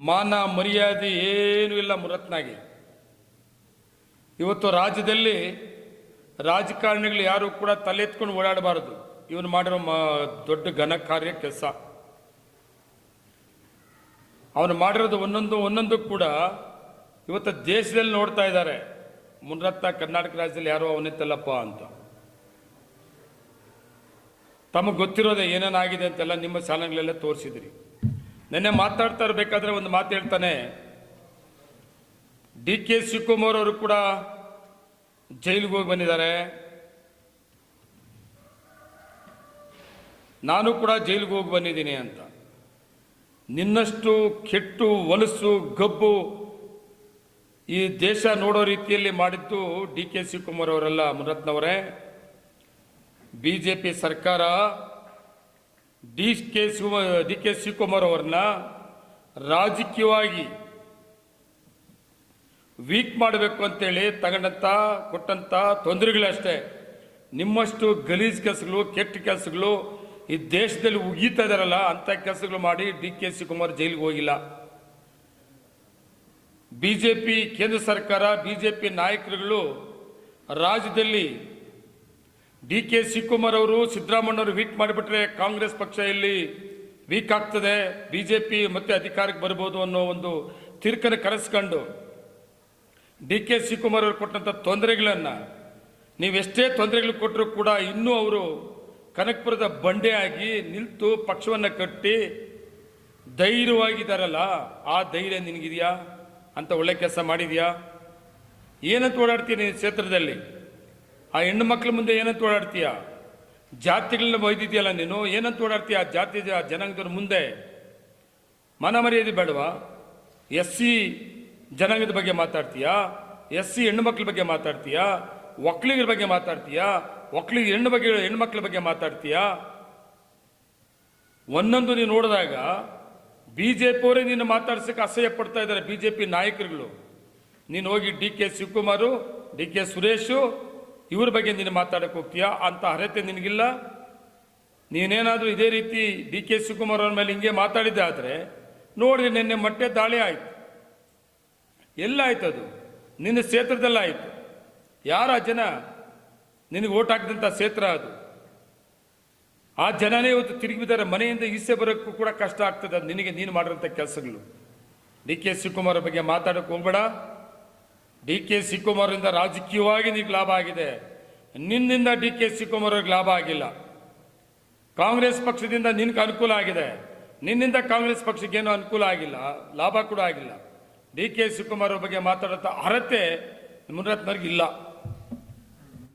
ಮಾನ ಮರ್ಯಾದೆ ಏನೂ ಇಲ್ಲ ಮುರತ್ನಾಗಿ. ಇವತ್ತು ರಾಜ್ಯದಲ್ಲಿ ರಾಜಕಾರಣಿಗಳು ಯಾರು ಕೂಡ ತಲೆ ಎತ್ಕೊಂಡು ಓಡಾಡಬಾರದು. ಇವನು ಮಾಡಿರೋ ಮ, ದೊಡ್ಡ ಘನ ಕಾರ್ಯ ಕೆಲಸ. ಅವನು ಮಾಡಿರೋದು ಒಂದೊಂದು ಒಂದೊಂದು ಕೂಡ ಇವತ್ತು ದೇಶದಲ್ಲಿ ನೋಡ್ತಾ ಇದ್ದಾರೆ. ಮುನ್ರತ್ನ ಕರ್ನಾಟಕ ರಾಜ್ಯದಲ್ಲಿ ಯಾರೋ ಅವನಿತ್ತಲ್ಲಪ್ಪ ಅಂತ. ತಮಗೆ ಗೊತ್ತಿರೋದೆ ಏನೇನಾಗಿದೆ ಅಂತೆಲ್ಲ ನಿಮ್ಮ ಚಾನಲ್ಗಳೆಲ್ಲ ತೋರಿಸಿದ್ರಿ. ನೆನ್ನೆ ಮಾತಾಡ್ತಾ ಇರಬೇಕಾದ್ರೆ ಒಂದು ಮಾತು ಹೇಳ್ತಾನೆ. ಡಿ ಕೆ ಶಿವಕುಮಾರ್ ಅವರು ಕೂಡ ಜೈಲಿಗೆ ಹೋಗಿ ಬಂದಿದ್ದಾರೆ. ನಾನು ಕೂಡ ಜೈಲಿಗೆ ಹೋಗಿ ಬಂದಿದ್ದೀನಿ ಅಂತ. ನಿನ್ನಷ್ಟು ಕೆಟ್ಟು ಒಲಸು ಗಬ್ಬು ಈ ದೇಶ ನೋಡೋ ರೀತಿಯಲ್ಲಿ ಮಾಡಿದ್ದು ಡಿ ಕೆ ಶಿವಕುಮಾರ್ ಅವರಲ್ಲ ಮುರತ್ನವರೇ ಬಿ ಜೆ ಪಿ ಸರ್ಕಾರ D K Shiva, D K Shivakumar ಅವರನ್ನ ರಾಜಕೀಯವಾಗಿ ವೀಕ್ ಮಾಡಬೇಕು ಅಂತೇಳಿ ತಗೊಂಡಂತ, ಕೊಟ್ಟಂತ ತೊಂದರೆಗಳಷ್ಟೇ ನಿಮ್ಮಷ್ಟು ಗಲೀಜ್ ಕೆಲಸಗಳು, ಕೆಟ್ಟ ಕೆಲಸಗಳು ಈ ದೇಶದಲ್ಲಿ ಉಗೀತಾ ಇದಾರಲ್ಲ ಅಂತ ಕೆಲಸಗಳು ಮಾಡಿ ಡಿ ಕೆ ಶಿವಕುಮಾರ್ ಜೈಲಿಗೆ ಹೋಗಿಲ್ಲ. ಬಿಜೆಪಿ ಕೇಂದ್ರ ಸರ್ಕಾರ ಬಿಜೆಪಿ ನಾಯಕರುಗಳು ರಾಜ್ಯದಲ್ಲಿ ಡಿ ಕೆ ಶಿವಕುಮಾರ್ ಅವರು ಸಿದ್ದರಾಮಣ್ಣವರು ವೀಕ್ ಮಾಡಿಬಿಟ್ರೆ ಕಾಂಗ್ರೆಸ್ ಪಕ್ಷ ಇಲ್ಲಿ ವೀಕ್ ಆಗ್ತದೆ, ಬಿಜೆಪಿ ಮತ್ತೆ ಅಧಿಕಾರಕ್ಕೆ ಬರ್ಬೋದು ಅನ್ನೋ ಒಂದು ತಿರ್ಕನ ಕರೆಸ್ಕೊಂಡು ಡಿ ಕೆ ಶಿವಕುಮಾರ್ ಅವರು ಕೊಟ್ಟಂಥ ತೊಂದರೆಗಳನ್ನು ನೀವೆಷ್ಟೇ ತೊಂದರೆಗಳು ಕೊಟ್ಟರು ಕೂಡ ಇನ್ನೂ ಅವರು ಕನಕಪುರದ ಬಂಡೆ ಆಗಿ ನಿಲ್ತು ಪಕ್ಷವನ್ನು ಕಟ್ಟಿ ಧೈರ್ಯವಾಗಿದ್ದಾರಲ್ಲ ಆ ಧೈರ್ಯ ನಿನಗಿದೆಯಾ? ಅಂತ ಒಳ್ಳೆ ಕೆಲಸ ಮಾಡಿದೆಯಾ? ಏನಂತ ಓಡಾಡ್ತೀನಿ ಕ್ಷೇತ್ರದಲ್ಲಿ? ಆ ಹೆಣ್ಣು ಮಕ್ಕಳ ಮುಂದೆ ಏನಂತ ಓಡಾಡ್ತೀಯ? ಜಾತಿಗಳನ್ನ ಒಯ್ದಿದೆಯಲ್ಲ ನೀನು? ಏನಂತ ಓಡಾಡ್ತೀಯ? ಆ ಜಾತಿ ಜನಾಂಗದವ್ರ ಮುಂದೆ? ಮನ ಮರ್ಯಾದೆ ಬೇಡವಾ? ಎಸ್ ಸಿ ಜನಾಂಗದ ಬಗ್ಗೆ ಮಾತಾಡ್ತೀಯಾ? ಎಸ್ ಸಿ ಹೆಣ್ಣು ಮಕ್ಕಳ ಬಗ್ಗೆ ಮಾತಾಡ್ತೀಯಾ? ಒಕ್ಕಲಿಗರ ಬಗ್ಗೆ ಮಾತಾಡ್ತೀಯಾ? ಒಕ್ಕಲಿಗ ಹೆಣ್ಣು ಬಗ್ಗೆ, ಹೆಣ್ಣು ಮಕ್ಕಳ ಬಗ್ಗೆ ಮಾತಾಡ್ತೀಯಾ? ಒಂದೊಂದು ನೀನು ನೋಡಿದಾಗ ಬಿ ಜೆ ಪಿಯವರೇ ನಿನ್ನ ಮಾತಾಡ್ಸಕ್ಕೆ ಅಸಹ್ಯ ಪಡ್ತಾ ಇದ್ದಾರೆ ಬಿ ಜೆ ಪಿ ನಾಯಕರುಗಳು. ನೀನು ಹೋಗಿ D K Shivakumar, D K Suresh ಇವ್ರ ಬಗ್ಗೆ ನೀನು ಮಾತಾಡಕ್ಕೆ ಹೋಗ್ತೀಯಾ? ಅಂತ ಅರ್ಹತೆ ನಿನಗಿಲ್ಲ? ನೀನೇನಾದರೂ ಇದೇ ರೀತಿ ಡಿ ಕೆ ಶಿವಕುಮಾರ್ ಅವ್ರ ಮೇಲೆ ಹಿಂಗೆ ಮಾತಾಡಿದ್ದೆ ಆದರೆ ನೋಡಿ ನಿನ್ನೆ ಮೊಟ್ಟೆ ದಾಳಿ ಆಯ್ತು. ಎಲ್ಲ ಆಯ್ತು ಅದು. ನಿನ್ನ ಕ್ಷೇತ್ರದಲ್ಲಾಯಿತು ಯಾರ ಜನ? ನಿನಗೆ ಓಟ್ ಹಾಕಿದಂಥ ಕ್ಷೇತ್ರ ಅದು. ಆ ಜನನೇ ಇವತ್ತು ತಿರುಗಿದ್ದಾರೆ ಮನೆಯಿಂದ ಈಸೆ ಬರೋಕ್ಕೂ ಕೂಡ ಕಷ್ಟ ಆಗ್ತದೆ. ನಿನಗೆ, ನೀನು ಮಾಡಿರೋಂಥ ಕೆಲಸಗಳು. ಡಿ ಕೆ ಶಿವಕುಮಾರ್ ಬಗ್ಗೆ ಮಾತಾಡೋಕೆ ಹೋಗ್ಬೇಡ. ಡಿ ಕೆ ಶಿವಕುಮಾರಿಂದ ರಾಜಕೀಯವಾಗಿ ನಿಮಗೆ ಲಾಭ ಆಗಿದೆ. ನಿನ್ನಿಂದ ಡಿ ಕೆ ಶಿವಕುಮಾರ್ ಅವ್ರಿಗೆ ಲಾಭ ಆಗಿಲ್ಲ. ಕಾಂಗ್ರೆಸ್ ಪಕ್ಷದಿಂದ ನಿನ್ಗೆ ಅನುಕೂಲ ಆಗಿದೆ. ನಿನ್ನಿಂದ ಕಾಂಗ್ರೆಸ್ ಪಕ್ಷಕ್ಕೇನು ಅನುಕೂಲ ಆಗಿಲ್ಲ, ಲಾಭ ಕೂಡ ಆಗಿಲ್ಲ. ಡಿ ಕೆ ಶಿವಕುಮಾರ್ ಬಗ್ಗೆ ಮಾತಾಡೋಂಥ ಅರ್ಹತೆ ಮುನರತ್ನವ್ರಿಗೆ ಇಲ್ಲ.